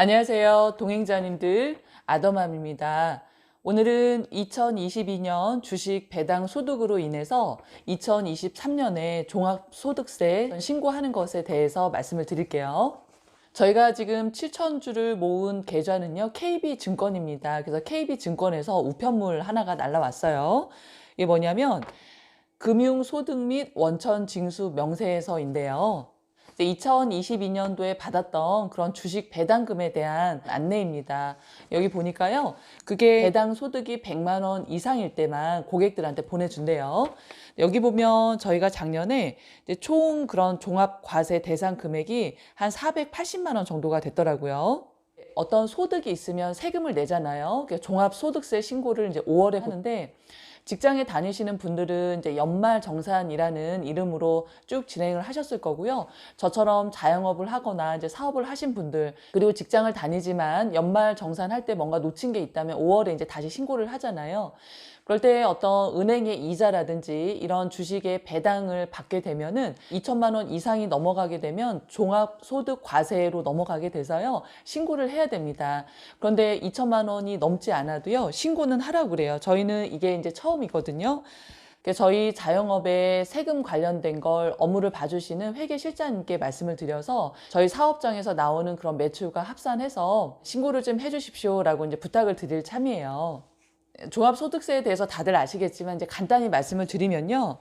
안녕하세요. 동행자님들 아더맘입니다. 오늘은 2022년 주식 배당 소득으로 인해서 2023년에 종합소득세 신고하는 것에 대해서 말씀을 드릴게요. 저희가 지금 7천주를 모은 계좌는요, KB증권입니다. 그래서 KB증권에서 우편물 하나가 날라왔어요. 이게 뭐냐면, 금융소득 및 원천 징수 명세서인데요. 2022년도에 받았던 그런 주식 배당금에 대한 안내입니다. 여기 보니까요. 그게 배당 소득이 100만 원 이상일 때만 고객들한테 보내준대요. 여기 보면 저희가 작년에 이제 총 그런 종합 과세 대상 금액이 한 480만 원 정도가 됐더라고요. 어떤 소득이 있으면 세금을 내잖아요. 그래서 종합소득세 신고를 이제 5월에 하는데 직장에 다니시는 분들은 이제 연말 정산이라는 이름으로 쭉 진행을 하셨을 거고요. 저처럼 자영업을 하거나 이제 사업을 하신 분들 그리고 직장을 다니지만 연말 정산할 때 뭔가 놓친 게 있다면 5월에 이제 다시 신고를 하잖아요. 그럴 때 어떤 은행의 이자라든지 이런 주식의 배당을 받게 되면은 2천만 원 이상이 넘어가게 되면 종합소득 과세로 넘어가게 돼서요. 신고를 해야 됩니다. 그런데 2천만 원이 넘지 않아도요. 신고는 하라고 그래요. 저희는 이게 이제 처음 이거든요. 그래서 저희 자영업에 세금 관련된 걸 업무를 봐주시는 회계실장님께 말씀을 드려서 저희 사업장에서 나오는 그런 매출과 합산해서 신고를 좀 해주십시오라고 이제 부탁을 드릴 참이에요. 종합소득세에 대해서 다들 아시겠지만 이제 간단히 말씀을 드리면요.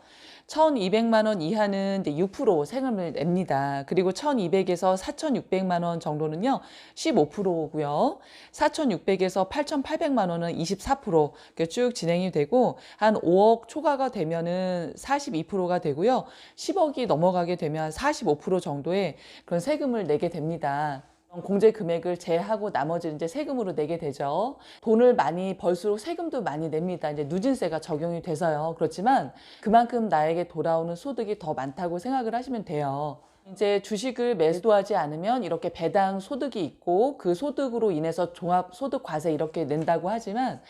1,200만 원 이하는 이제 6% 세금을 냅니다. 그리고 1,200에서 4,600만 원 정도는요. 15%고요. 4,600에서 8,800만 원은 24% 이렇게 쭉 진행이 되고 한 5억 초과가 되면은 42%가 되고요. 10억이 넘어가게 되면 45% 정도의 그런 세금을 내게 됩니다. 공제 금액을 제하고 나머지는 이제 세금으로 내게 되죠. 돈을 많이 벌수록 세금도 많이 냅니다. 이제 누진세가 적용이 돼서요. 그렇지만 그만큼 나에게 돌아오는 소득이 더 많다고 생각을 하시면 돼요. 이제 주식을 매도하지 않으면 이렇게 배당 소득이 있고 그 소득으로 인해서 종합 소득 과세 이렇게 낸다고 하지만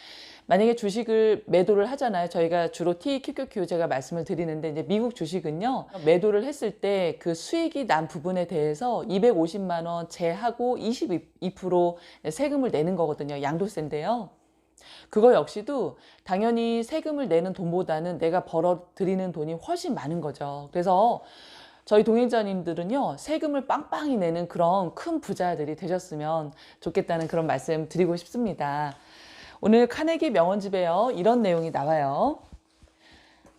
만약에 주식을 매도를 하잖아요. 저희가 주로 TQQQ 제가 말씀을 드리는데 이제 미국 주식은요. 매도를 했을 때 그 수익이 난 부분에 대해서 250만 원 제하고 22% 세금을 내는 거거든요. 양도세인데요. 그거 역시도 당연히 세금을 내는 돈보다는 내가 벌어들이는 돈이 훨씬 많은 거죠. 그래서 저희 동행자님들은요, 세금을 빵빵히 내는 그런 큰 부자들이 되셨으면 좋겠다는 그런 말씀 드리고 싶습니다. 오늘 카네기 명언집에요, 이런 내용이 나와요.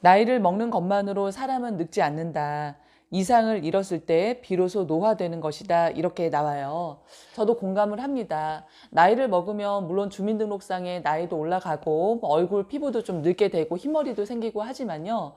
나이를 먹는 것만으로 사람은 늙지 않는다. 이상을 잃었을 때 비로소 노화되는 것이다. 이렇게 나와요. 저도 공감을 합니다. 나이를 먹으면 물론 주민등록상에 나이도 올라가고 얼굴 피부도 좀 늙게 되고 흰머리도 생기고 하지만요.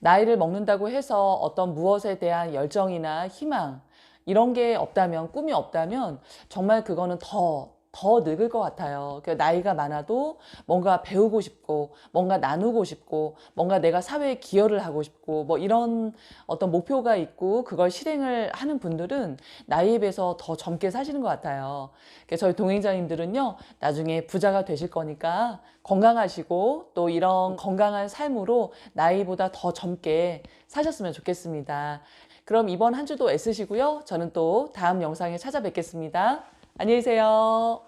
나이를 먹는다고 해서 어떤 무엇에 대한 열정이나 희망 이런 게 없다면 꿈이 없다면 정말 그거는 더 더 늙을 것 같아요. 그러니까 나이가 많아도 뭔가 배우고 싶고, 뭔가 나누고 싶고, 뭔가 내가 사회에 기여를 하고 싶고, 뭐 이런 어떤 목표가 있고, 그걸 실행을 하는 분들은 나이에 비해서 더 젊게 사시는 것 같아요. 그러니까 저희 동행자님들은요, 나중에 부자가 되실 거니까 건강하시고, 또 이런 건강한 삶으로 나이보다 더 젊게 사셨으면 좋겠습니다. 그럼 이번 한 주도 애쓰시고요. 저는 또 다음 영상에 찾아뵙겠습니다. 안녕히 계세요.